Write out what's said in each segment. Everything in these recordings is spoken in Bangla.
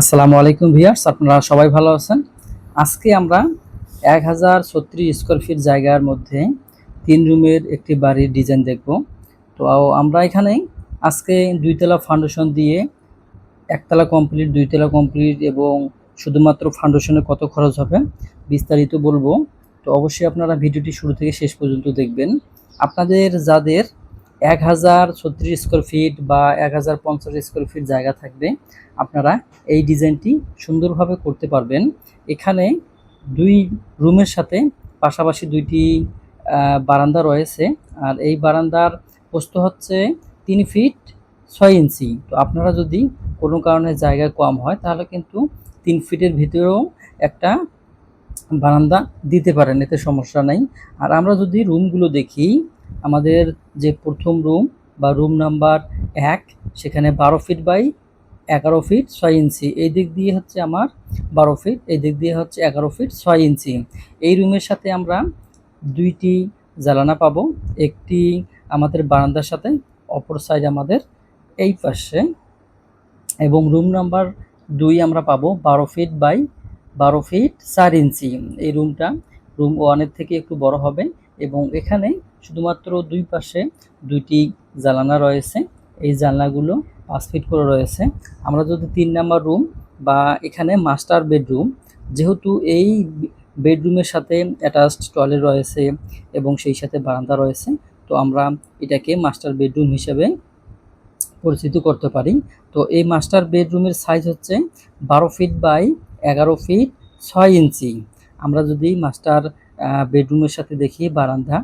আসসালামু আলাইকুম ভিয়ার্স আপনারা সবাই ভালো আছেন? আজকে আমরা এক হাজার ছত্রিশ স্কোয়ার ফিট জায়গার মধ্যে তিন রুমের একটি বাড়ির ডিজাইন দেখব। তো আমরা এখানে আজকে দুইতলা ফাউন্ডেশন দিয়ে একতলা কমপ্লিট দুইতলা কমপ্লিট এবং শুধুমাত্র ফাউন্ডেশনে কত খরচ হবে বিস্তারিত বলব। তো অবশ্যই আপনারা ভিডিওটি শুরু থেকে শেষ পর্যন্ত দেখবেন। আপনাদের যাদের এক হাজার ছত্রিশ স্কোয়ার ফিট বা এক হাজার পঞ্চাশ স্কোয়ার ফিট জায়গা থাকবে। আপনারা এই ডিজাইনটি সুন্দরভাবে করতে পারবেন। এখানে দুই রুমের সাথে পাশাপাশি দুইটি বারান্দা রয়েছে। আর এই বারান্দার প্রস্থ হচ্ছে তিন ফিট ছয় ইঞ্চি। তো আপনারা যদি কোনো কারণে জায়গা কম হয়, তাহলে কিন্তু তিন ফিটের ভিতরেও একটা বারান্দা দিতে পারেন, এতে সমস্যা নেই। আর আমরা যদি রুমগুলো দেখি আমাদের যে প্রথম রুম বা রুম নাম্বার এক, সেখানে বারো ফিট বাই এগারো ফিট ছয় ইঞ্চি। এই দিক দিয়ে হচ্ছে আমার বারো ফিট এই দিক দিয়ে হচ্ছে এগারো ফিট ছয় ইঞ্চি। এই রুমের সাথে আমরা দুইটি জ্বালানা পাবো। একটি আমাদের বারান্দার সাথে, অপর সাইড আমাদের এই পাশে। এবং রুম নাম্বার দুই আমরা পাবো বারো ফিট বাই বারো ফিট চার ইঞ্চি। এই রুমটা রুম ওয়ানের থেকে একটু বড় হবে এবং এখানে শুধুমাত্র দুই পাশে দুইটি জানালা রয়েছে। এই জানলাগুলো পাঁচ ফিট করে রয়েছে। আমরা যদি তিন নাম্বার রুম বা এখানে মাস্টার বেডরুম, যেহেতু এই বেডরুমের সাথে অ্যাটাচড টয়লেট রয়েছে এবং সেই সাথে বারান্দা রয়েছে, তো আমরা এটাকে মাস্টার বেডরুম হিসেবে পরিচিত করতে পারি। তো এই মাস্টার বেডরুমের সাইজ হচ্ছে বারো ফিট বাই এগারো ফিট ছয় ইঞ্চি। আমরা যদি মাস্টার বেডরুমের সাথে দেখি বারান্দা।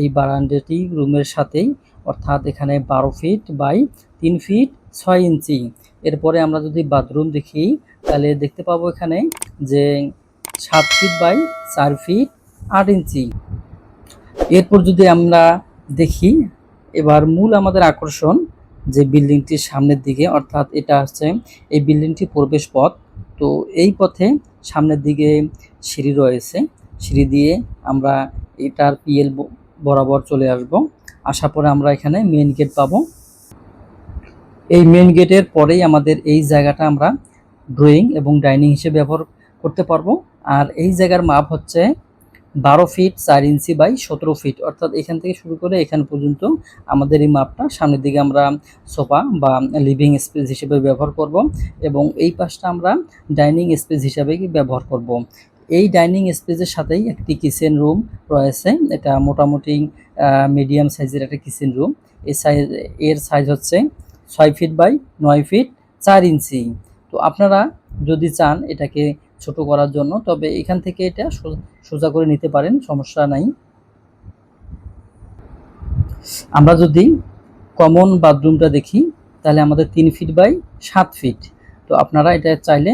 এই বারান্দাটি রুমের সাথেই, অর্থাৎ এখানে বারো ফিট বাই তিন ফিট ছয় ইঞ্চি এরপরে আমরা যদি বাথরুম দেখি, তাহলে দেখতে পাবো এখানে যে সাত ফিট বাই চার ফিট আট ইঞ্চি এরপর যদি আমরা দেখি, এবার মূল আমাদের আকর্ষণ যে বিল্ডিংটির সামনের দিকে, অর্থাৎ এটা হচ্ছে এই বিল্ডিংটি প্রবেশ পথ। তো এই পথে সামনের দিকে সিঁড়ি রয়েছে। সিঁড়ি দিয়ে আমরা এটার পিএল বরাবর চলে আসব। আসার পরে আমরা এখানে মেন গেট পাবো। এই মেন গেটের পরেই আমাদের এই জায়গাটা আমরা ড্রয়িং এবং ডাইনিং হিসেবে ব্যবহার করতে পারব। আর এই জায়গার মাপ হচ্ছে বারো ফিট চার ইঞ্চি বাই সতেরো ফিট অর্থাৎ এখান থেকে শুরু করে এখান পর্যন্ত আমাদের এই মাপটা সামনের দিকে আমরা সোফা বা লিভিং স্পেস হিসেবে ব্যবহার করব এবং এই পাশটা আমরা ডাইনিং স্পেস হিসাবে ব্যবহার করব। এই ডাইনিং স্পেসের সাথেই একটি কিচেন রুম রয়েছে। এটা মোটামুটি মিডিয়াম সাইজের একটা কিচেন রুম এই সাইজ এর সাইজ হচ্ছে ছয় ফিট বাই নয় ফিট চার ইঞ্চি। তো আপনারা যদি চান এটাকে ছোট করার জন্য, তবে এখান থেকে এটা সোজা করে নিতে পারেন, সমস্যা নাই। আমরা যদি কমন বাথরুমটা দেখি, তাহলে আমাদের তিন ফিট বাই সাত ফিট তো আপনারা এটা চাইলে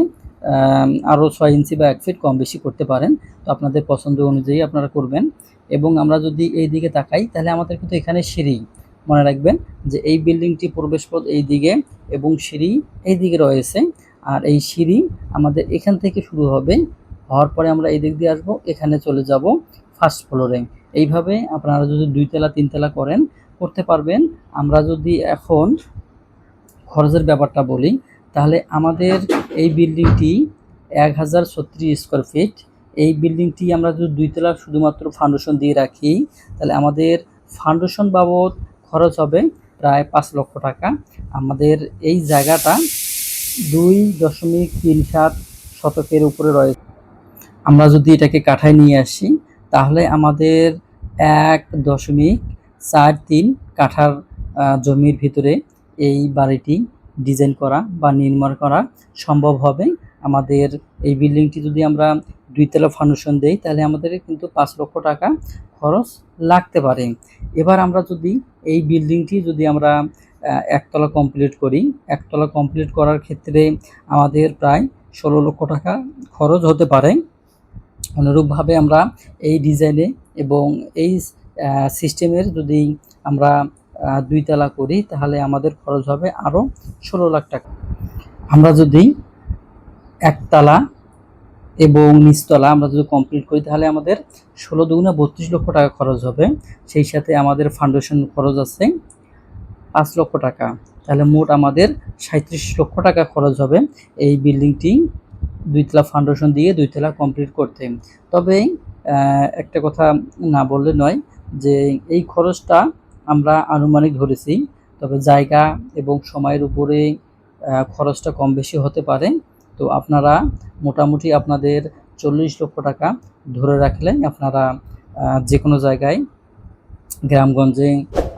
আরও ছয় ইঞ্চি বা এক ফিট কম বেশি করতে পারেন। তো আপনাদের পছন্দ অনুযায়ী আপনারা করবেন। এবং আমরা যদি এই দিকে তাকাই, তাহলে আমাদের কিন্তু এখানে সিঁড়ি মনে রাখবেন যে এই বিল্ডিংটি প্রবেশপথ এই দিকে এবং সিঁড়ি এই দিকে রয়েছে। আর এই সিঁড়ি আমাদের এখান থেকে শুরু হবে। হওয়ার পরে আমরা এই দিক দিয়ে আসব, এখানে চলে যাব ফার্স্ট ফ্লোরে এইভাবে আপনারা যদি দুইতলা তিনতলা করেন, করতে পারবেন। আমরা যদি এখন খরচের ব্যাপারটা বলি তাহলে আমাদের এই বিল্ডিংটি এক হাজার ছত্রিশ স্কোয়ার ফিট এই বিল্ডিংটি আমরা যদি দুইতলা শুধুমাত্র ফাউন্ডেশন দিয়ে রাখি, তাহলে আমাদের ফাউন্ডেশন বাবদ খরচ হবে প্রায় পাঁচ লক্ষ টাকা। আমাদের এই জায়গাটা দুই দশমিক তিন সাত শতকের উপরে রয়েছে। আমরা যদি এটাকে কাঠায় নিয়ে আসি, তাহলে আমাদের এক দশমিক চার তিন কাঠার জমির ভিতরে এই বাড়িটি ডিজাইন করা বা নির্মাণ করা সম্ভব হবে। আমাদের এই বিল্ডিংটি যদি আমরা দুইতলা ফাউন্ডেশন দেই, তাহলে আমাদের কিন্তু পাঁচ লক্ষ টাকা খরচ লাগতে পারে। এবার আমরা যদি এই বিল্ডিংটি যদি আমরা একতলা কমপ্লিট করি, একতলা কমপ্লিট করার ক্ষেত্রে আমাদের প্রায় ষোলো লক্ষ টাকা খরচ হতে পারে। অনুরূপভাবে আমরা এই ডিজাইনে এবং এই সিস্টেমের যদি আমরা দুইতলা করি, তাহলে আমাদের খরচ হবে আরও ষোলো লাখ টাকা। আমরা যদি একতলা এবং নিচতলা আমরা যদি কমপ্লিট করি, তাহলে আমাদের ষোলো দুগুণে বত্রিশ লক্ষ টাকা খরচ হবে। সেই সাথে আমাদের ফাউন্ডেশন খরচ আছে পাঁচ লক্ষ টাকা। তাহলে মোট আমাদের সাঁত্রিশ লক্ষ টাকা খরচ হবে এই বিল্ডিংটি দুইতলা ফাউন্ডেশন দিয়ে দুইতলা কমপ্লিট করতে। তবে একটা কথা না বললে নয় যে এই খরচটা আমরা আনুমানিক ধরেছি, তবে জায়গা এবং সময়ের উপরে খরচটা কম বেশি হতে পারে। তো আপনারা মোটামুটি আপনাদের চল্লিশ লক্ষ টাকা ধরে রাখলে আপনারা যে কোনো জায়গায় গ্রামগঞ্জে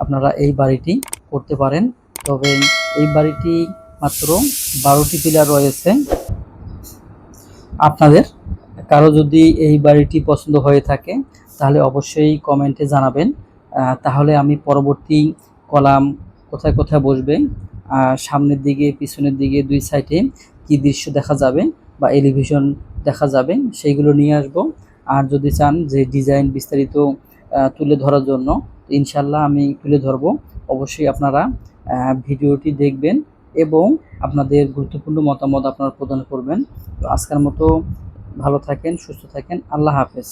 আপনারা এই বাড়িটি করতে পারেন। তবে এই বাড়িটি মাত্র বারোটি পিলার রয়েছে। আপনাদের কারও যদি এই বাড়িটি পছন্দ হয়ে থাকে, তাহলে অবশ্যই কমেন্টে জানাবেন। তাহলে আমি পরবর্তী কলাম কোথায় কোথায় বসবে? সামনের দিকে, পিছনের দিকে দুই সাইডে কি দৃশ্য দেখা যাবে বা এলিভিশন দেখা যাবে সেইগুলো নিয়ে আসব। আর যদি চান যে ডিজাইন বিস্তারিত তুলে ধরার জন্য ইনশাল্লাহ আমি তুলে ধরবো। অবশ্যই আপনারা ভিডিওটি দেখবেন এবং আপনাদের গুরুত্বপূর্ণ মতামত আপনারা প্রদান করবেন। তো আজকের মতো ভালো থাকেন, সুস্থ থাকেন। আল্লাহ হাফেজ।